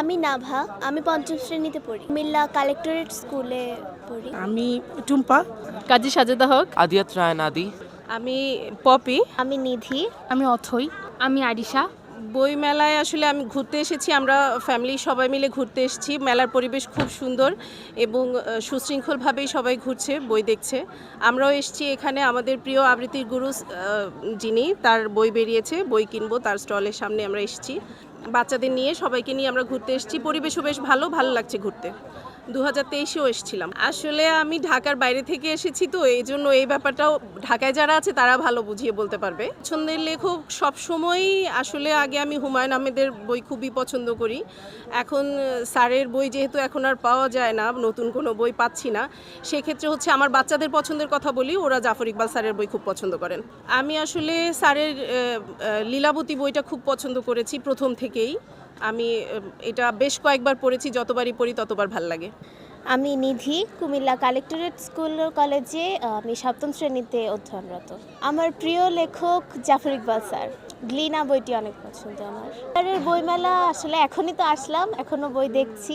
আমি নাভা আমি পঞ্চম শ্রেণীতে পড়ি। মিল্লা কালেক্টরেট স্কুলে পড়ি। আমি টুম্পা। কাজী সাজেদা হক। আদিয়াত রায়ন আদি। আমি পপি। আমি নিধি। আমি অথই। আমি আরিশা। বই মেলায় আসলে আমি ঘুরতে এসেছি আমরা ফ্যামিলি সবাই মিলে ঘুরতে এসেছি। মেলার পরিবেশ খুব সুন্দর এবং সুশৃঙ্খলভাবেই সবাই ঘুরছে বই দেখছে। আমরাও এসেছি এখানে আমাদের প্রিয় আবৃত্তির গুরু যিনি তার বই বেরিয়েছে বই কিনবো তার স্টলের সামনে আমরা এসেছি। বাচ্চাদের নিয়ে সবাইকে নিয়ে আমরা ঘুরতে এসেছি। পরিবেশও বেশ ভালো ভালো লাগছে ঘুরতে। দু হাজার তেইশেও এসেছিলাম। আসলে আমি ঢাকার বাইরে থেকে এসেছি তো, এই জন্য এই ব্যাপারটাও ঢাকায় যারা আছে তারা ভালো বুঝিয়ে বলতে পারবে। পছন্দের লেখক সবসময়ই, আসলে আগে আমি হুমায়ুন আহমেদের বই খুবই পছন্দ করি। এখন স্যারের বই যেহেতু এখন আর পাওয়া যায় না, নতুন কোনো বই পাচ্ছি না, সেক্ষেত্রে হচ্ছে আমার বাচ্চাদের পছন্দের কথা বলি, ওরা জাফর ইকবাল স্যারের বই খুব পছন্দ করেন। আমি আসলে স্যারের লীলাবতী বইটা খুব পছন্দ করেছি প্রথম থেকেই। আমি এটা বেশ কয়েকবার পড়েছি যতবারই পড়ি ততবার ভালো লাগে। আমি নিধি কুমিল্লা কালেক্টরেট স্কুল কলেজে আমি সপ্তম শ্রেণীতে অধ্যয়নরত। আমার প্রিয় লেখক জাফর ইকবাল স্যার। গ্লিনা বইটি অনেক পছন্দ আমার। স্যারের বইমেলা আসলে এখনই তো আসলাম এখনও বই দেখছি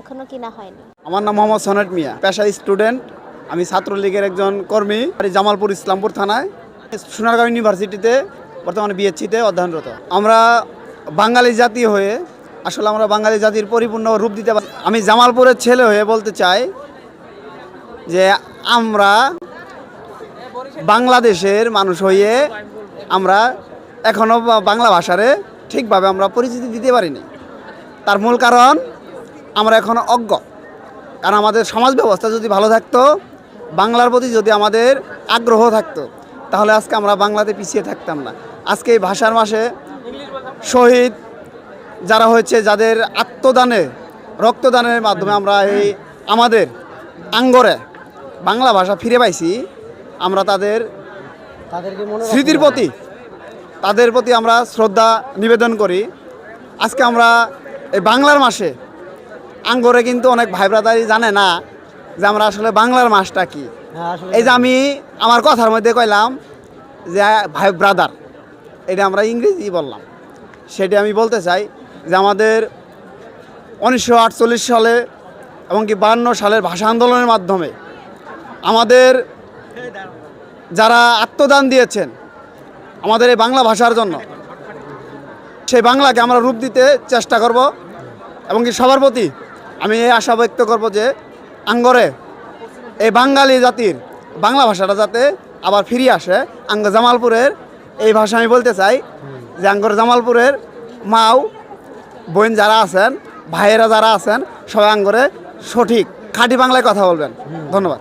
এখনও কিনা হয়নি। আমার নাম মোহাম্মদ সনেট মিয়া পেশায় স্টুডেন্ট। আমি ছাত্রলীগের একজন কর্মী জামালপুর ইসলামপুর থানায়। সোনারগাঁও ইউনিভার্সিটিতে বর্তমানে বিএসসিতে অধ্যয়নরত। আমরা বাঙালি জাতি হয়ে আসলে আমরা বাঙালি জাতির পরিপূর্ণ রূপ দিতে পারি। আমি জামালপুরের ছেলে হয়ে বলতে চাই যে আমরা বাংলাদেশের মানুষ হয়ে আমরা এখনও বাংলা ভাষারে ঠিকভাবে আমরা পরিচিতি দিতে পারিনি। তার মূল কারণ, আমরা এখনও অজ্ঞ। কারণ আমাদের সমাজ ব্যবস্থা যদি ভালো থাকতো, বাংলার প্রতি যদি আমাদের আগ্রহ থাকতো, তাহলে আজকে আমরা বাংলাতে পিছিয়ে থাকতাম না। আজকে এই ভাষার মাসে শহীদ যারা হয়েছে যাদের আত্মদানে রক্তদানের মাধ্যমে আমরা এই আমাদের আঙ্গরে বাংলা ভাষা ফিরে পাইছি আমরা তাদের স্মৃতির প্রতি তাদের প্রতি আমরা শ্রদ্ধা নিবেদন করি। আজকে আমরা এই বাংলার মাসে আঙ্গরে কিন্তু অনেক ভাই ব্রাদারই জানে না যে আমরা আসলে বাংলার মাসটা কি। এই যে আমি আমার কথার মধ্যে কইলাম যে ভাই ব্রাদার এটা আমরা ইংরেজি বললাম। সেটা আমি বলতে চাই যে আমাদের উনিশশো আটচল্লিশ সালে এবং কি বান্ন সালের ভাষা আন্দোলনের মাধ্যমে আমাদের যারা আত্মদান দিয়েছেন আমাদের এই বাংলা ভাষার জন্য, সেই বাংলাকে আমরা রূপ দিতে চেষ্টা করব এবং কি সবার প্রতি আমি এই আশা ব্যক্ত করব যে আঙ্গরে এই বাঙালি জাতির বাংলা ভাষাটা যাতে আবার ফিরে আসে। আঙ্গ জামালপুরের এই ভাষা আমি বলতে চাই যে আঙ্গর জামালপুরের মাও, বোন যারা আছেন, ভাইয়েরা যারা আছেন, সবাই আঙ্গরে সঠিক খাঁটি বাংলায় কথা বলবেন। ধন্যবাদ।